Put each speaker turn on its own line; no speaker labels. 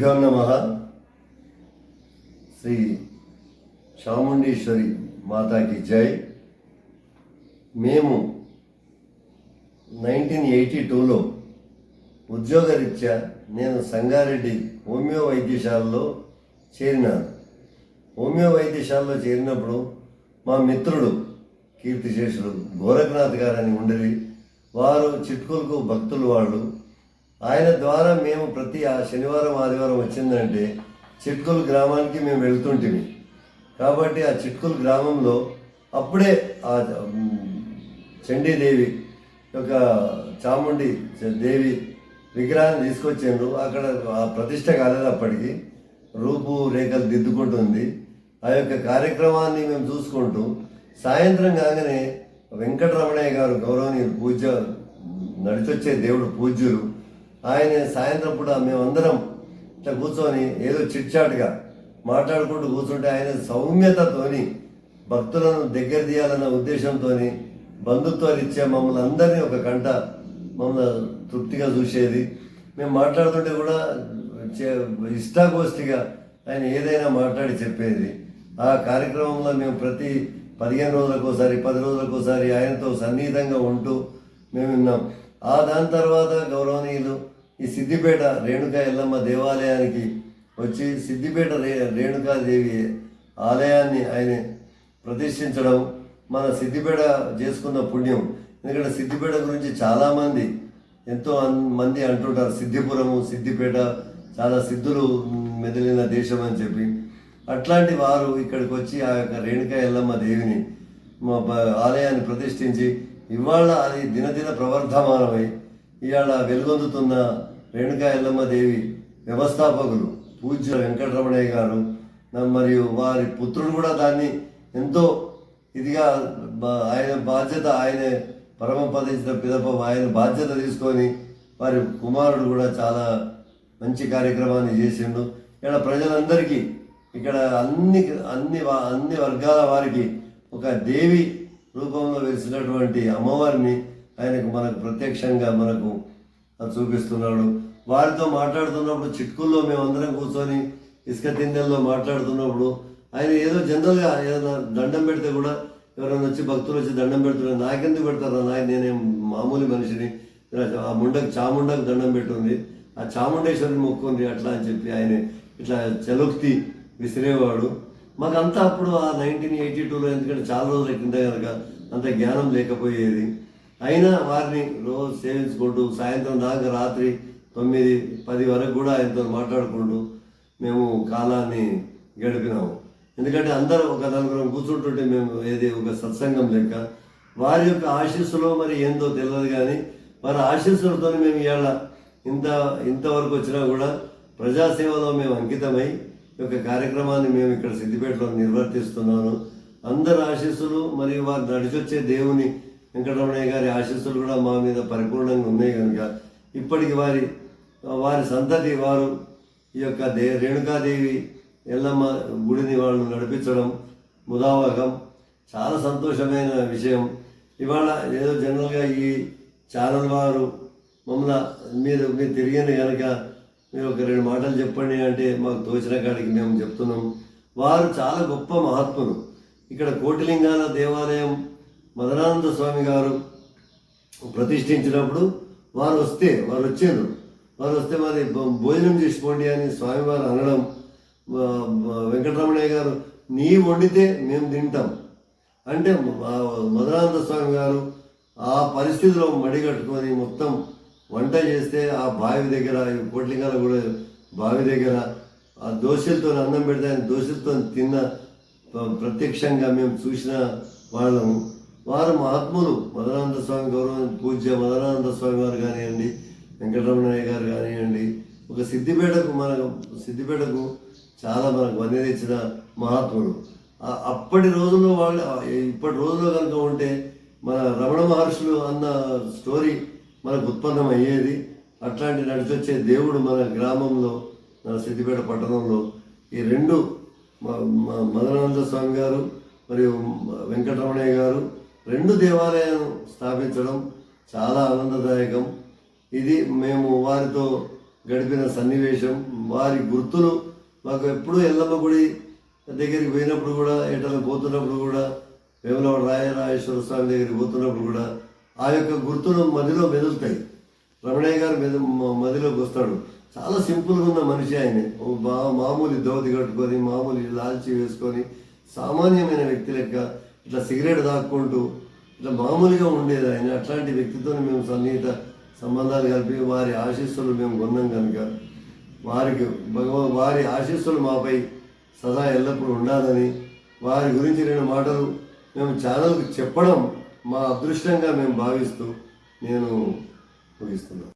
గురుభ్యో నమ శ్రీ చాముండేశ్వరి మాతాకి జై. మేము నైన్టీన్ ఎయిటీ టూలో ఉద్యోగరీత్యా నేను సంగారెడ్డి హోమియో వైద్యశాలలో చేరినాను. హోమియో వైద్యశాలలో చేరినప్పుడు మా మిత్రుడు కీర్తిశేషుడు గోరఖనాథ్ గారని ఉండేది. వారు చిట్కులకు భక్తులు వాళ్ళు. ఆయన ద్వారా మేము ప్రతి ఆ శనివారం ఆదివారం వచ్చిందంటే చిట్కుల్ గ్రామానికి మేము వెళ్తుంటిమి. కాబట్టి ఆ చిట్కుల్ గ్రామంలో అప్పుడే ఆ చండీదేవి యొక్క చాముండి దేవి విగ్రహాన్ని తీసుకొచ్చిండ్రు. అక్కడ ఆ ప్రతిష్ట కాలేదు అప్పటికి. రూపు రేఖలు దిద్దుకుంటుంది. ఆ యొక్క కార్యక్రమాన్ని మేము చూసుకుంటూ సాయంత్రం కాగానే వెంకటరమణయ్య గారు గౌరవనీయులు పూజ నడిచొచ్చే దేవుడు పూజ్యులు ఆయన సాయంత్రం పూట మేమందరం ఇట్లా కూర్చొని ఏదో చిట్చాటుగా మాట్లాడుకుంటూ కూర్చుంటే ఆయన సౌమ్యతతోని భక్తులను దగ్గర తీయాలన్న ఉద్దేశంతో ఇచ్చే మమ్మల్ని అందరినీ ఒక కంట మమ్మల్ని తృప్తిగా చూసేది. మేము మాట్లాడుతుంటే కూడా ఇష్టాగోష్ఠిగా ఆయన ఏదైనా మాట్లాడి చెప్పేది. ఆ కార్యక్రమంలో మేము ప్రతి పదిహేను రోజులకోసారి పది రోజులకోసారి ఆయనతో సన్నిహితంగా ఉంటూ మేము విన్నాం. ఆ దాని తర్వాత గౌరవనీయులు ఈ సిద్దిపేట రేణుకా ఎల్లమ్మ దేవాలయానికి వచ్చి సిద్దిపేట రే రేణుకాదేవి ఆలయాన్ని ఆయన ప్రతిష్ఠించడం మన సిద్దిపేట చేసుకున్న పుణ్యం. ఎందుకంటే సిద్దిపేట గురించి చాలామంది ఎంతో మంది అంటుంటారు సిద్ధిపురము సిద్దిపేట చాలా సిద్ధులు మెదిలిన దేశం అని చెప్పి. అట్లాంటి వారు ఇక్కడికి వచ్చి ఆ యొక్క రేణుకా ఎల్లమ్మ దేవిని మా ఆలయాన్ని ప్రతిష్ఠించి ఇవాళ అది దినదిన ప్రవర్ధమానమై ఇవాళ వెలుగొందుతున్న రేణుకా ఎల్లమ్మ దేవి వ్యవస్థాపకులు పూజ్య వెంకటరమణయ్య గారు మరియు వారి పుత్రుడు కూడా దాన్ని ఎంతో ఇదిగా ఆయన బాధ్యత ఆయన పరమపదించిన పిదపం ఆయన బాధ్యత తీసుకొని వారి కుమారుడు కూడా చాలా మంచి కార్యక్రమాన్ని చేసిండు. ఇక్కడ ప్రజలందరికీ ఇక్కడ అన్ని అన్ని అన్ని వర్గాల వారికి ఒక దేవి రూపంలో వెలిసినటువంటి అమ్మవారిని ఆయనకు మనకు ప్రత్యక్షంగా మనకు చూపిస్తున్నాడు. వారితో మాట్లాడుతున్నప్పుడు చిట్కుల్లో మేమందరం కూర్చొని ఇసుక తిండెల్లో మాట్లాడుతున్నప్పుడు ఆయన ఏదో జనరల్గా ఏదైనా దండం పెడితే కూడా ఎవరైనా వచ్చి భక్తులు వచ్చి దండం పెడుతున్నారు నాకెందుకు పెడతారా నాయన? నేనేం మామూలు మనిషిని. ఆ ముండకు చాముండకు దండం పెట్టుంది. ఆ చాముండేశ్వరిని మొక్కుంది అట్లా అని చెప్పి ఆయన ఇట్లా చలుక్తి విసిరేవాడు. మాకంతా అప్పుడు ఆ నైన్టీన్ ఎయిటీ టూలో ఎందుకంటే చాలా రోజుల కింద కనుక అంత జ్ఞానం లేకపోయేది. అయినా వారిని రోజు సేవించుకుంటూ సాయంత్రం దాకా రాత్రి తొమ్మిది పది వరకు కూడా ఆయనతో మాట్లాడుకుంటూ మేము కాలాన్ని గడిపినాము. ఎందుకంటే అందరూ ఒక నలుగురం కూర్చుంటుంటే మేము ఏది ఒక సత్సంగం లెక్క. వారి యొక్క ఆశీస్సులో మరి ఏందో తెలియదు కానీ వారి ఆశీస్సులతో మేము ఇవాళ ఇంత ఇంతవరకు వచ్చినా కూడా ప్రజాసేవలో మేము అంకితమై యొక్క కార్యక్రమాన్ని మేము ఇక్కడ సిద్దిపేటలో నిర్వర్తిస్తున్నాను. అందరి ఆశీస్సులు మరియు వారు నడిచొచ్చే దేవుని వెంకటరమణయ్య గారి ఆశీస్సులు కూడా మా మీద పరిపూర్ణంగా ఉన్నాయి కనుక ఇప్పటికి వారి వారి సంతతి వారు ఈ యొక్క దే రేణుకాదేవి ఎల్లమ్మ గుడిని వాళ్ళు నడిపించడం ముదావకం చాలా సంతోషమైన విషయం. ఇవాళ ఏదో జనరల్గా ఈ ఛానల్ వారు మమ్మల్ని మీరు మీరు తిరిగిన కనుక మీరు ఒక రెండు మాటలు చెప్పండి అంటే మాకు తోచిన కాడికి మేము చెప్తున్నాం. వారు చాలా గొప్ప మహాత్ములు. ఇక్కడ కోటిలింగాల దేవాలయం మదనానంద స్వామి గారు ప్రతిష్ఠించినప్పుడు వారు వస్తే వారు వచ్చారు. వారు వస్తే మరి భో- భోజనం చేసుకోండి అని స్వామివారు అనడం వెంకటరమణయ్య గారు నీ వండితే మేము తింటాం. అంటే మదనానంద మధురానంద స్వామి గారు ఆ పరిస్థితిలో మడిగట్టుకొని మొత్తం వంట చేస్తే ఆ బావి దగ్గర పొట్లింగాల కూడా బావి దగ్గర ఆ దోశలతో అన్నం పెడితే ఆయన దోశలతో తిన్న ప్రత్యక్షంగా మేము చూసిన వాళ్ళము. వారు మహాత్ములు. మదనానంద స్వామి గౌరవం పూజ్య మదనానంద స్వామి వారు కానివ్వండి వెంకటరమణయ్య గారు కానివ్వండి ఒక సిద్దిపేటకు మన సిద్దిపేటకు చాలా మనకు వన్నీ తెచ్చిన మహాత్ములు. అప్పటి రోజుల్లో వాళ్ళు ఇప్పటి రోజుల్లో కనుక ఉంటే మన రమణ మహర్షులు అన్న స్టోరీ మనకు ఉత్పన్నం అయ్యేది. అట్లాంటి నడిచొచ్చే దేవుడు మన గ్రామంలో మన సిద్దిపేట పట్టణంలో ఈ రెండు మదనానంద స్వామి గారు మరియు వెంకటరమణయ్య గారు రెండు దేవాలయాలను స్థాపించడం చాలా ఆనందదాయకం. ఇది మేము వారితో గడిపిన సన్నివేశం. వారి గుర్తులు మాకు ఎప్పుడూ ఎల్లమ్మ గుడి దగ్గరికి పోయినప్పుడు కూడా ఎటలా పోతున్నప్పుడు కూడా వేములవాడ రాయరాజేశ్వర స్వామి దగ్గరికి పోతున్నప్పుడు కూడా ఆ యొక్క గుర్తులు మదిలో మెదులుతాయి. రమణయ్య గారు మెద మదిలోకి వస్తాడు. చాలా సింపుల్గా ఉన్న మనిషి ఆయన. ఓ మా మామూలు దోతి కట్టుకొని మామూలు లాల్చి వేసుకొని సామాన్యమైన వ్యక్తి లెక్క ఇట్లా సిగరెట్ తాక్కుంటూ ఇట్లా మామూలుగా ఉండేది ఆయన. అట్లాంటి వ్యక్తితో మేము సన్నిహిత సంబంధాలు కలిపి వారి ఆశీస్సులు మేము కొన్నాం కనుక. వారికి భగవ వారి ఆశీస్సులు మాపై సదా ఎల్లప్పుడూ ఉండాలని వారి గురించి రెండు మాటలు మేము ఛానల్కి చెప్పడం మా అదృష్టంగా మేము భావిస్తూ నేను ముగిస్తున్నాను.